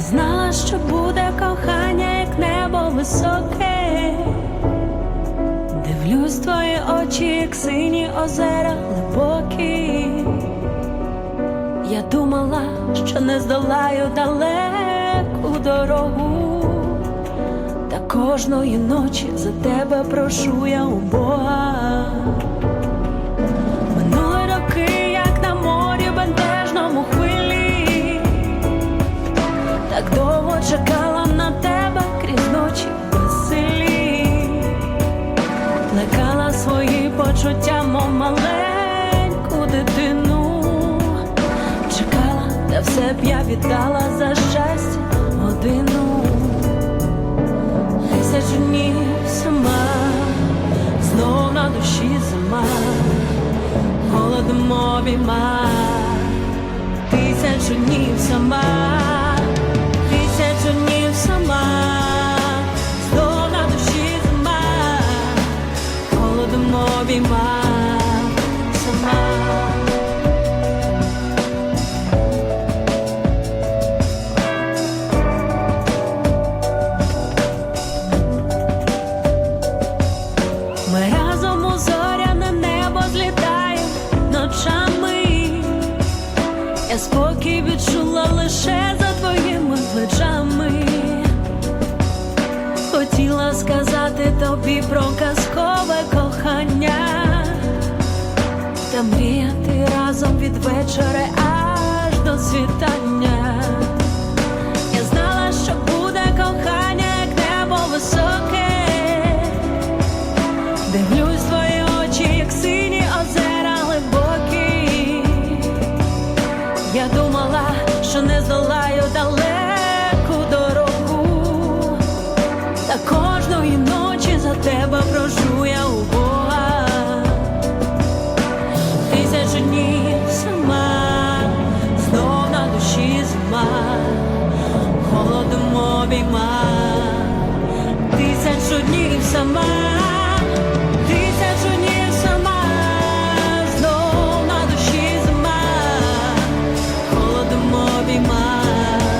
Я знала, що буде кохання, як небо високе. Дивлюсь твої очі, як сині озера глибокі. Я думала, що не здолаю далеку дорогу, та кожної ночі за тебе прошу я у Бога. Чекала на тебе крізь ночі веселі, плекала свої почуття, мов маленьку дитину, чекала, та все б я віддала за щастя годину. Тисячу днів сама, знов на душі зима. Холодом обійма, тисячу днів сама, Ми разом у зоряне небо злітаємо ночами. Я спокій відчула лише за твоїми плечами. Хотіла сказати тобі про казкове кохання мріяти разом від вечора аж до світання. Я знала, що буде кохання, як небо високе. Дивлюсь твої очі, як сині озера глибокі. Я думала, обіймає.